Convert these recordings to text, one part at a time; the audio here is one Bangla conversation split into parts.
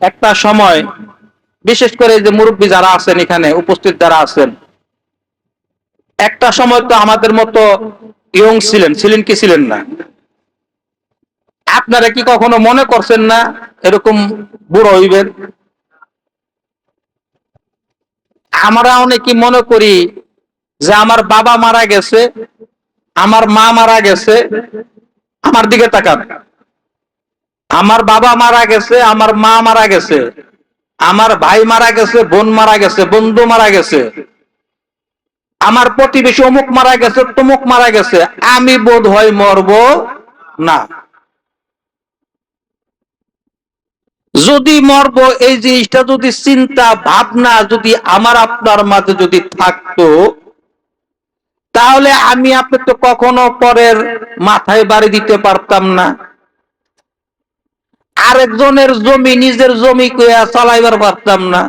একটা সময়, বিশেষ করে যে মুরব্বী যারা আছেন এখানে, উপস্থিত যারা আছেন, একটা সময় তো আমাদের মতো ইয়ং ছিলেন ছিলেন কি ছিলেন না? আপনারা কি কখনো মনে করছেন না এরকম বুড়ো হইবেন? আমরা অনেকে মনে করি যে আমার বাবা মারা গেছে, আমার মা মারা গেছে, আমার দিকে তাকান। আমার বাবা মারা গেছে, আমার মা মারা গেছে, আমার ভাই মারা গেছে, বোন মারা গেছে, বন্ধু মারা গেছে, আমার প্রতিবেশী অমুক মারা গেছে, তমুক মারা গেছে, আমি বোধ হয় মরব না। যদি মরব, এই জিনিসটা যদি চিন্তা, ভাবনা যদি আমার, আপনার মাঝে যদি থাকতো, তাহলে আমি আপনি তো কখনো পরের মাথায় বাড়ি দিতে পারতাম না। আরেকজনের জমি, নিজের জমি কইয়া চালাইবার পারতাম না।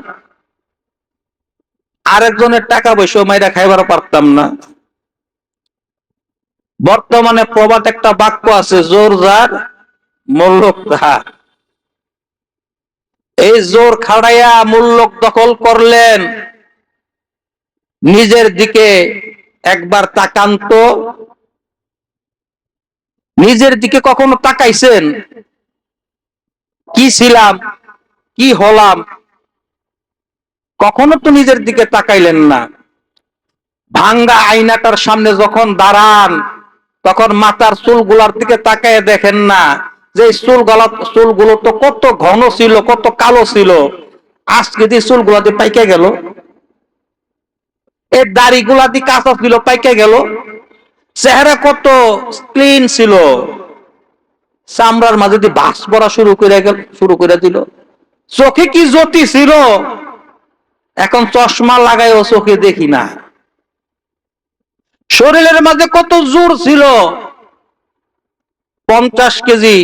আরেকজনের টাকা পয়সা মাইরা খাইবার পারতাম না। বর্তমানে প্রবাদ একটা বাক্য আছে, জোর যার, মূল্যক তাহার। এই জোর খাড়াইয়া মূল্যক দখল করলেন। নিজের দিকে একবার তাকান্ত নিজের দিকে কখনো তাকাইছেন? কি ছিলাম, কি হলাম, কখনো তো নিজের দিকে তাকাইলেন না। ভাঙ্গা আয়নাটার সামনে যখন দাঁড়ান, তখন মাথার চুলগুলার দিকে তাকায় দেখেন না যে এই চুলগুলা, চুলগুলো তো কত ঘন ছিল, কত কালো ছিল। আজকে যে চুলগুলা দিয়ে পাইকে গেল, এই দাড়িগুলা দিয়ে কাঁচা ছিল, পাইকে গেল। চেহারা কত ক্লিন ছিল। চামড়ার মাঝে দিয়ে বাস পড়া শুরু করে গেল, শুরু করে দিল। চোখে কি জ্যোতি ছিল? এখন চশমা লাগাইও চোখে দেখি না। শরীরের মাঝে কত জোর ছিল? পঞ্চাশ কেজি,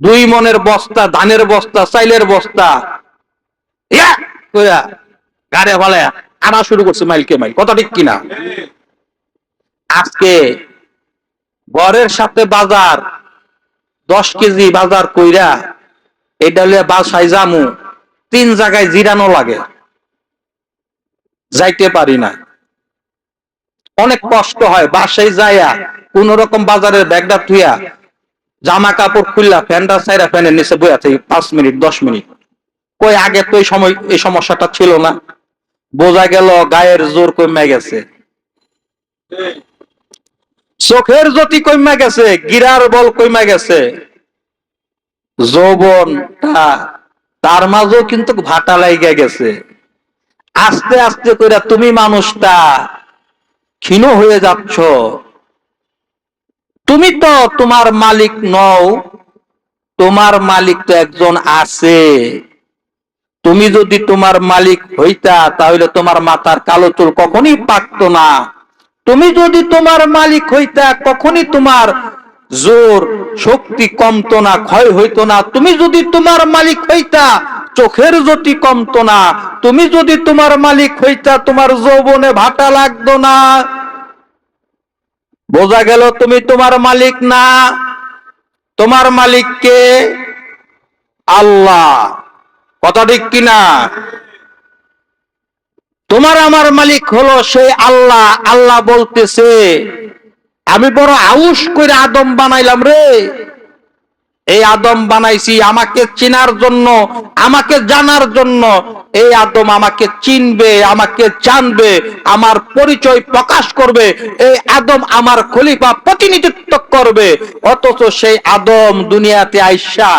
দুই মনের বস্তা, ধানের বস্তা, চাইলের বস্তা। গাড়ে ভালায়া আনা শুরু করছে মাইলকে মাইল। কথা ঠিক কিনা? আজকে ঘরের সাথে বাজার দশ কেজি বাজার কইরা এটা হলে বাসায় জামু তিন জায়গায় জিরানো লাগে। যাইতে পারি না। অনেক কষ্ট হয়, বাসায় যাইয়া কোন রকম বাজারের ব্যাগটা থুইয়া জামা কাপড় খুললা, ফ্যানটা সাইরা ফ্যানের নিচে বইয়া থাকি, পাঁচ মিনিট, দশ মিনিট। কই আগে তো এই সময়, এই সমস্যাটা ছিল না। বোঝা গেল গায়ের জোর কমে গেছে। চোখের জ্যোতি কমে গেছে, গিরার বল কমে গেছে। যৌবনটা তার মাঝেও কিন্তু ভাটা লাইগে গেছে। আস্তে আস্তে করে তুমি মানুষটা ক্ষীণ হয়ে যাচ্ছ। তুমি তো তোমার মালিক নও, তোমার মালিক তো একজন আছে। তুমি যদি তোমার মালিক হইতা, তাহলে তোমার মাথার কালো চুল কখনই পাকতো না। তুমি যদি তোমার মালিক হইতা, কখনই তোমার জোর শক্তি কমতো না, ক্ষয় হইতো না। তুমি যদি তোমার মালিক হইতা, চোখের জ্যোতি কমতো না। তুমি যদি তোমার মালিক হইতা, তোমার যৌবনে ভাটা লাগতো না। বোঝা গেল তুমি তোমার মালিক না? তোমার মালিককে আল্লাহ। কথা ঠিক কিনা? তোমার আমার মালিক হলো সেই আল্লাহ আল্লাহ বলতেছে, আমি বড় আউস করে আদম বানাইলাম রে। এই আদম বানাইছি, আমাকে চিনার জন্য, আমাকে জানার জন্য। এই আদম আমাকে চিনবে, আমাকে জানবে, আমার পরিচয় প্রকাশ করবে। এই আদম আমার খলিফা প্রতিনিধিত্ব করবে। অথচ সেই আদম দুনিয়াতে আইসা,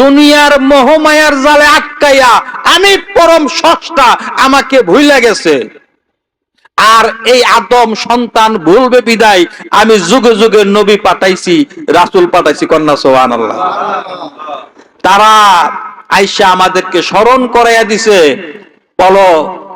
দুনিয়ার মোহমায়ার জালে আটকাইয়া, আমি পরম সষ্টা আমাকে ভুলে গেছে। আর এই আদম সন্তান ভুলবে বিদায়। আমি যুগে যুগে নবী পাঠাইছি, রাসুল পাঠাইছি, কন্যা সোহান আল্লাহ তারা আইসা আমাদেরকে স্মরণ করাইয়া দিছে, বলো,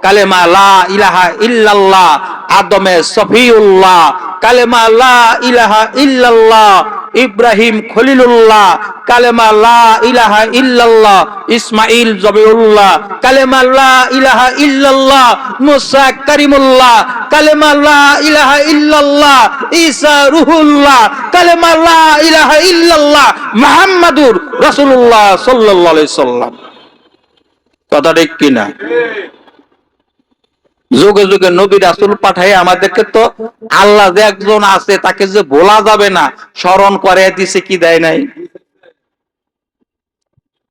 কালেমা লা ইলাহা ইল্লাল্লাহ, আদমে সফিউল্লাহ, কালেমা লা ইলাহা ইল্লাল্লাহ ইব্রাহিম খলিলুল্লাহ, কালেমা লা ইলাহা ইল্লাল্লাহ ইসমাইল জবিউল্লাহ, কালেমা লা ইলাহা ইল্লাল্লাহ, মুসা কারিমুল্লাহ, কালেমা লা ইলাহা ইল্লাল্লাহ, ঈসা রুহুল্লাহ, কালেমা লা ইলাহা ইল্লাল্লাহ, মুহাম্মাদুর রাসূলুল্লাহ সাল্লাল্লাহু আলাইহি সাল্লাম। কথা ঠিক কিনা? যুগে যুগে নবী রাসুল পাঠাই আমাদেরকে তো আল্লাহ যে একজন আছে তাকে যে বলা যাবে না, স্মরণ করে দিছে কি দেয় নাই?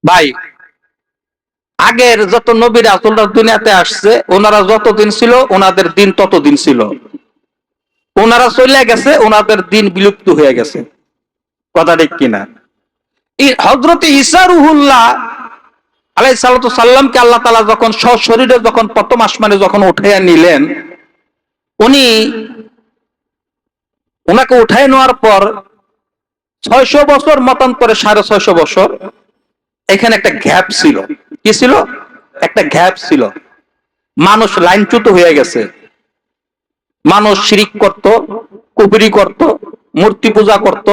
ভাই, আগের যত নবী রাসুলরা দুনিয়াতে আসছে, ওনারা যতদিন ছিল, ওনাদের দিন ততদিন ছিল। ওনারা চলে গেছে, ওনাদের দিন বিলুপ্ত হয়ে গেছে। কথা ঠিক কিনা? হজরত ইসা রুহুল্লাহ আলাই সাল্লাতু সাল্লামকে আল্লাহ তালা যখন সশরীরে যখন প্রথম আসমানে যখন উঠাইয়া নিলেন, উনি ওনাকে উঠাই নেওয়ার পর ছয়শো বছর মতান্তরে সাড়ে ছয়শো বছর এখানে একটা গ্যাপ ছিল। কি ছিল? একটা গ্যাপ ছিল। মানুষ লাইনচ্যুত হয়ে গেছে। মানুষ শিরিক করত কুপুরি করত, মূর্তি পূজা করত,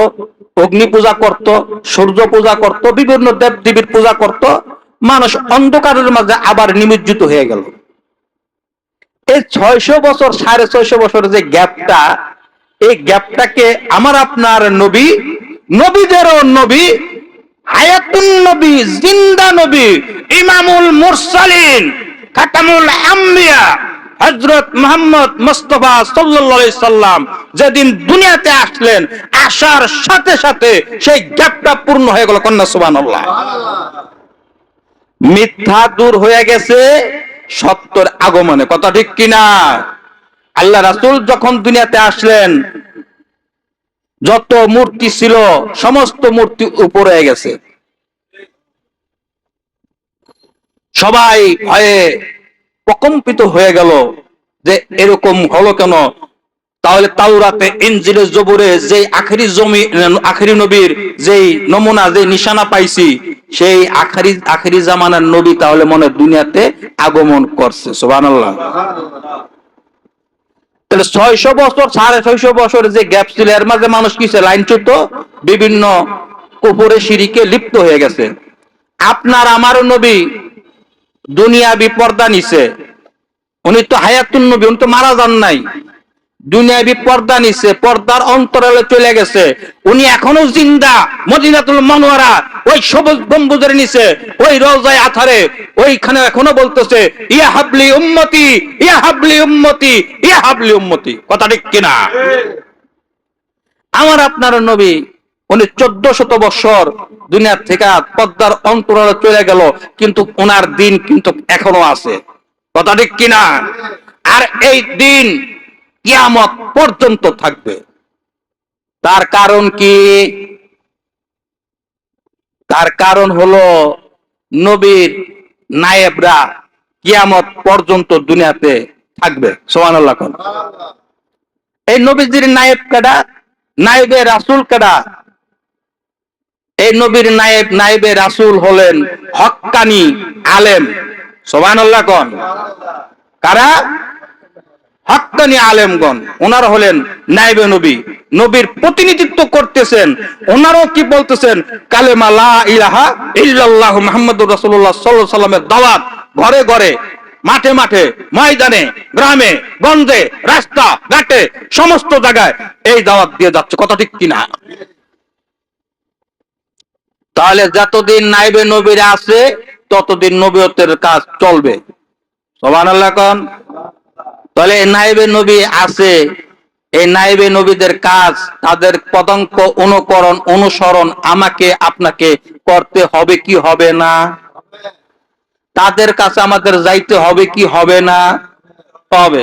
অগ্নি পূজা করত, সূর্য পূজা করত, বিভিন্ন দেব দেবীর পূজা করত। মানুষ অন্ধকারের মাঝে আবার নিমজ্জিত হয়ে গেল। এই ছয়শো বছর, সাড়ে ছয়শো বছর যে গ্যাপটা, এই গ্যাপটাকে আমার আপনার নবী, নবীদেরও নবী নবী, জিন্দা নবী, ইমামুল মুরসালিন হজরত মোহাম্মদ মুস্তফা সাল্লাম যেদিন দুনিয়াতে আসলেন, আসার সাথে সাথে সেই গ্যাপটা পূর্ণ হয়ে গেল কন্যা সুবহানাল্লাহ। মিথ্যা দূর হয়ে গেছে সত্যর আগমনে। কথা ঠিক কিনা? আল্লাহ রাসূল যখন দুনিয়াতে আসলেন, যত মূর্তি ছিল, সমস্ত মূর্তি উপরে গেছে। সবাই ভয়ে প্রকম্পিত হয়ে গেল যে এরকম হলো কেন? তাহলে তাওরাতে ইনজিলে জবুরে যে আখেরি জমি আখেরি নবীর যেই নমুনা যে নিশানা পাইছি, সেই আখেরি আখেরি জামানার নবী তাহলে মনে দুনিয়াতে আগমন করছে। সুবহানাল্লাহ। তাহলে ছয়শো বছর, সাড়ে ছয়শো বছর যে গ্যাপ ছিল, এর মাঝে মানুষ কিসে লাইনচ্যুত বিভিন্ন কুপুরে সিঁড়িকে লিপ্ত হয়ে গেছে। আপনার, আমার নবী দুনিয়া বিপর্দা নিছে। উনি তো হায়াতুন নবী, উনি তো মারা যান নাই। দুনিয়াবি পর্দা নিছে, পর্দার অন্তরালে চলে গেছে। উনি এখনও জিন্দা, মদিনাতুল মনোয়ারা, ওই সবুজ গম্বুজের নিচে, ওই রওজায় আথারে, ওইখানে এখনও বলতেছে, ইয়া হাবলি উম্মতি, ইয়া হাবলি উম্মতি, ইয়া হাবলি উম্মতি। কথা ঠিক কিনা? আমার আপনার নবী, উনি চোদ্দ শত বৎসর দুনিয়ার থেকে পদ্মার অন্তরালে চলে গেল, কিন্তু ওনার দিন কিন্তু এখনও আছে। কথা ঠিক কিনা? আর এই দিন কিয়ামত পর্যন্ত থাকবে। তার কারণ কি? তার কারণ হলো নবীর নায়েবরা কিয়ামত পর্যন্ত দুনিয়াতে থাকবে। সোমান এই নবীজির নায়েব কাডা নায়েবে রাসুল কাডা এই নবীর নায়েব, নায়েবে রাসুল হলেন হক্কানি আলেম। সোমান কন। কারা? হাক্কানি আলেমগণ, ওনারা হলেন নাইবে নবী। নবীর প্রতিনিধিত্ব করতেছেন, ওনারাও কি বলতেছেন, কালেমা লা ইলাহা ইল্লাল্লাহু মুহাম্মাদুর রাসূলুল্লাহ সাল্লাল্লাহু আলাইহি সাল্লামের দাওয়াত, ঘরে ঘরে, মাঠে মাঠে, ময়দানে, গ্রামে, গঞ্জে, রাস্তা, ঘাটে, সমস্ত জায়গায় এই দাওয়াত দিয়ে যাচ্ছে। কথা ঠিক কিনা? তাহলে যতদিন নাইবে নবীরা আছে, ততদিন নবীয়তের কাজ চলবে। সুবহানাল্লাহ কোন। তাহলে নাইবে নবী আছে, এই নাইবে নবীদের কাজ, তাদের পদাঙ্ক অনুকরণ, অনুসরণ আমাকে, আপনাকে করতে হবে কি হবে না? তাদের কাছে আমাদের যাইতে হবে কি হবে না? হবে।